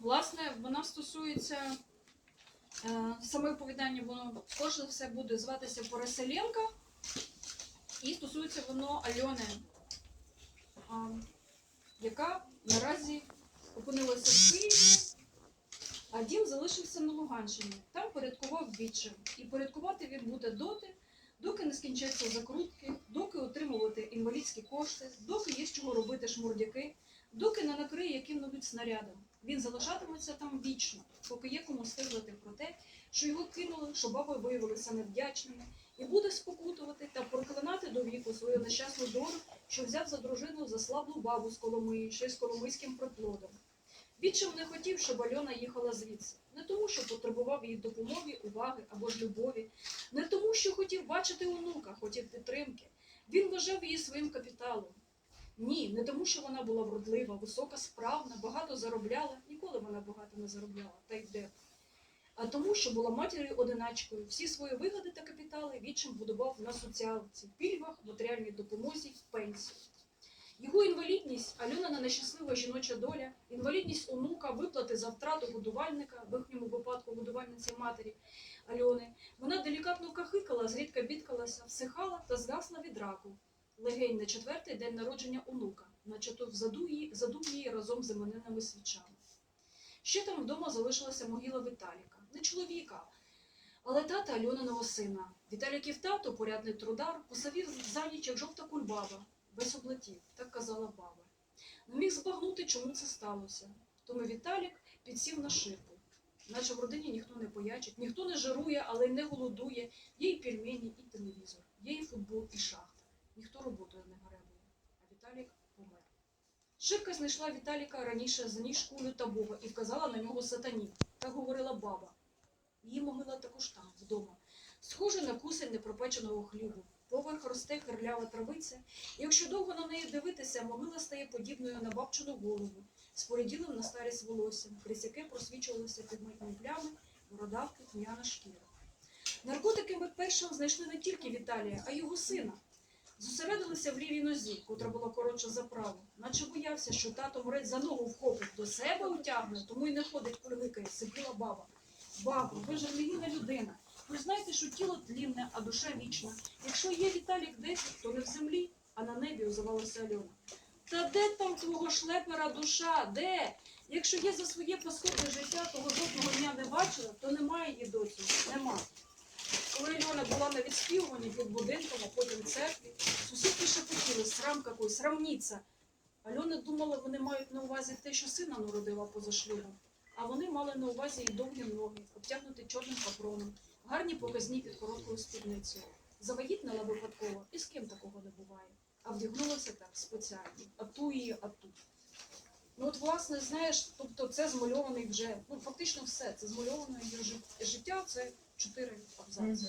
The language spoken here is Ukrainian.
Власне, вона стосується е, саме оповідання, воно за все буде зватися Переселенка. І стосується воно Альони, а, яка наразі опинилася в Києві, а дім залишився на Луганщині. Там порядкував відчим. І порядкувати він буде доти, доки не скінчаться закрутки, доки отримувати інвалідські кошти, доки є з чого робити шмурдяки, доки не накриє яким-небудь снарядом. Він залишатиметься там вічно, поки є кому стигнути про те, що його кинули, що баби виявилися невдячними, і буде спокутувати та проклинати до віку свою нещасну долю, що взяв за дружину заслаблу бабу з Коломиї, ще й з коломийським приплодом. Відчим не хотів, щоб Альона їхала звідси. Не тому, що потребував її допомоги, уваги або ж любові, не тому, що хотів бачити онука, хотів підтримки. Він вважав її своїм капіталом. Ні, не тому, що вона була вродлива, висока, справна, багато заробляла. Ніколи вона багато не заробляла, та й де. А тому, що була матір'ю одиначкою, всі свої вигоди та капітали відчим будував на соціалці, пільгах, матеріальній допомозі, пенсії. Його інвалідність, Альонина нещаслива жіноча доля, інвалідність онука, виплати за втрату годувальника, в їхньому випадку годувальниці матері Альони. Вона делікатно кахикала, зрідка бідкалася, всихала та згасла від раку. Легень на четвертий день народження онука, наче то взаду її, разом з іменинними свічами. Ще там вдома залишилася могила Віталіка, не чоловіка, але тата Альониного сина. Віталіків тато, порядний трудар, посавів за ніч, як жовта кульбаба, без облетів, так казала баба. Не міг збагнути, чому це сталося. Тому Віталік підсів на шипу. Наче в родині ніхто не поячить, ніхто не жарує, але й не голодує. Є і пельмені, і телевізор, є і футбол, і шахта. Ніхто роботою не гаремує. А Віталік помер. Шибка знайшла Віталіка раніше за ніж кулю та Бога і вказала на нього сатані. Так говорила баба. Її могила також там, вдома. Схоже на кусень непропеченого хлібу. Поверх росте хирлява травиця, і якщо довго на неї дивитися, могила стає подібною на бабчину голову, з поріділим на старість волоссям, крізь яке просвічувалися пігментні плями, бородавки, тьмяна шкіра. Наркотики ми першим знайшли не тільки Віталія, а й його сина. Зосередилися в лівій нозі, котра була коротша за праву, наче боявся, що тато морець за ногу вхопить, до себе утягне, тому й не ходить кульгикає, сипіла баба. Бабо, ви ж релігійна людина. Ви знаєте, що тіло тлінне, а душа вічна. Якщо є Віталік десь, то не в землі, а на небі озивалася Альона. Та де там твого шлепера душа? Де? Якщо є за своє паскудне життя, того жодного дня не бачила, то немає її доці. Коли Альона була на відспівуванні під будинком, а потім в церкві, сусідки шепотіли, срам какой, срамніться. Альона думала, вони мають на увазі те, що сина народила поза шлюбом. А вони мали на увазі і довгі ноги, обтягнуті чорним капроном, гарні показні під короткою спідницею. Завагітнила випадково, і з ким такого не буває. А вдягнулася так спеціально. А ту її, а ту. Ну от, власне, знаєш, тобто це змальований вже, ну фактично все. Це змальоване її життя, це чотири абзаци.